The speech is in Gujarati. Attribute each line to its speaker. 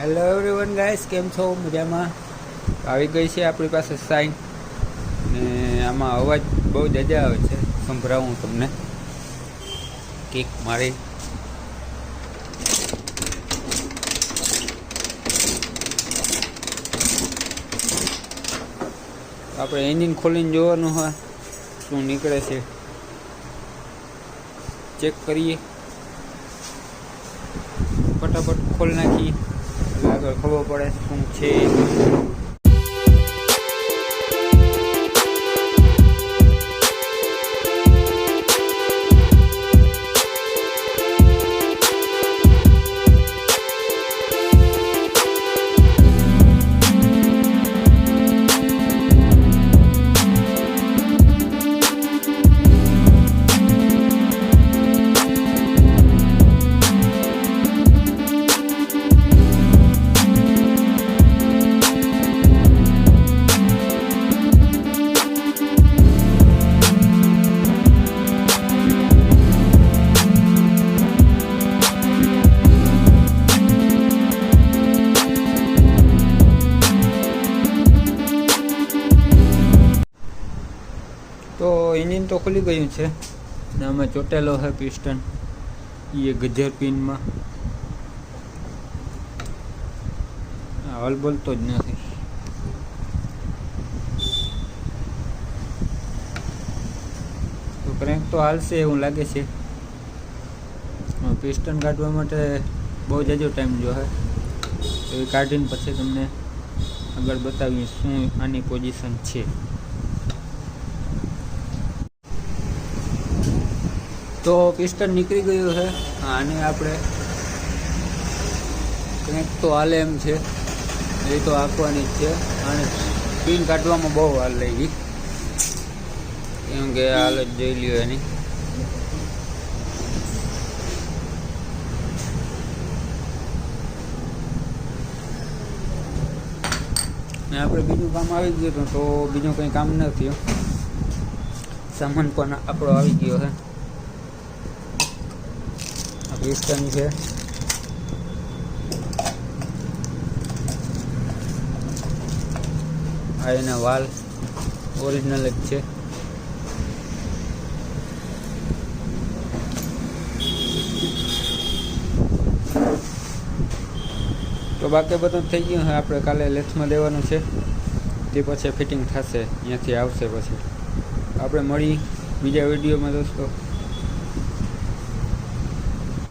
Speaker 1: હેલો એવરીવન ગાઈસ કેમ છો? મજામાં? આવી ગઈ છે આપણી પાસે સાઈન ને આમાં અવાજ બહુ જજા આવે છે. સંભળાવું તમને. કેક મારી. આપણે એન્જિન ખોલીને જોવાનું હોય, શું નીકળે છે. ચેક કરીએ. ફટાફટ ખોલ નાખી એટલે આગળ ખબર પડે શું છે એન્જિન તો ખુલી ગયું છે. ને આમાં ચોટેલો છે પિસ્ટન. એ ગજર પિનમાં. હલ બોલતો જ નથી. તો ક્રેન્ક તો હાલશે એવું લાગે છે. પિસ્ટન કાઢવા માટે બહુ જાજો ટાઈમ જોશે તો એ કાઢીને પછી તમને આગળ બતાવીએ શું આની પોઝિશન છે. તો પિસ્ટન નીકળી ગયું છે. આને આપણે કંઈક તો હાલે એમ છે. એ તો આપવાની જ છે. અને પિન કાઢવામાં બહુ હાલ લઈ ગઈ કેમ કે હાલ જ જોઈ લ્યો એની. ને આપણે બીજું કામ આવી ગયું હતું તો બીજું કંઈ કામ ન થયું. સામાન પણ આપણો આવી ગયો છે. પિસ્ટન છે. આ એના વાલ ઓરિજિનલ જ છે. તો બાકી બધું થઈ ગયું. છે આપણે કાલે લેથમાં દેવાનું છે. તે પછી ફિટિંગ થશે. અહીંયાથી આવશે પછી. આપણે મળી બીજા વિડીયોમાં દોસ્તો.